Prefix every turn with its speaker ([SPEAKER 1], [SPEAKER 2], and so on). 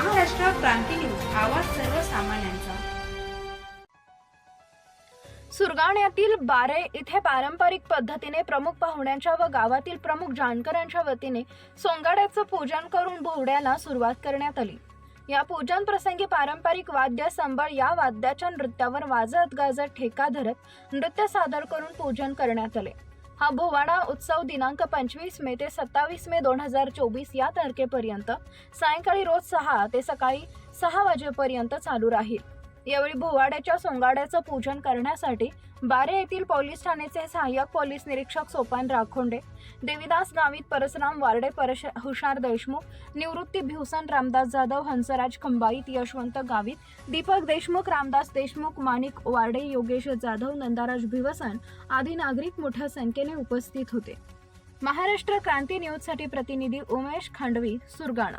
[SPEAKER 1] क्रांती news आवाज सर्वसामान्यांचा.
[SPEAKER 2] सुरगाण्यातील बारे इथे पारंपरिक पद्धतीने प्रमुख पाहुण्यांच्या व गावातील प्रमुख जानकरांच्या वतीने सोंगाड्याचं पूजन करून बोहड्याला सुरुवात करण्यात आली. या पूजन प्रसंगी पारंपरिक वाद्य संबळ या वाद्याच्या नृत्यावर वाजत गाजत ठेका धरत नृत्य सादर करून पूजन करण्यात आले. हा भोवाडा उत्सव दिनांक पंचवीस मे ते सत्तावीस मे दोन हजार चोवीस या तारखेपर्यंत सायंकाळी रोज सहा ते सकाळी सहा वाजेपर्यंत चालू राहील. यावेळी भोवाड्याच्या सोंगाड्याचं पूजन करण्यासाठी बारे येथील पोलीस ठाण्याचे सहाय्यक पोलीस निरीक्षक सोपान राखोंडे देविदास गावित परसराम वार्डे परश हुशार देशमुख निवृत्ती भिवसन रामदास जाधव हंसराज खंबाईत यशवंत गावित दीपक देशमुख रामदास देशमुख माणिक वार्डे योगेश जाधव नंदाराज भिवसन आदी नागरिक मोठ्या संख्येने उपस्थित होते. महाराष्ट्र क्रांती न्यूजसाठी प्रतिनिधी उमेश खांडवी सुरगाणा.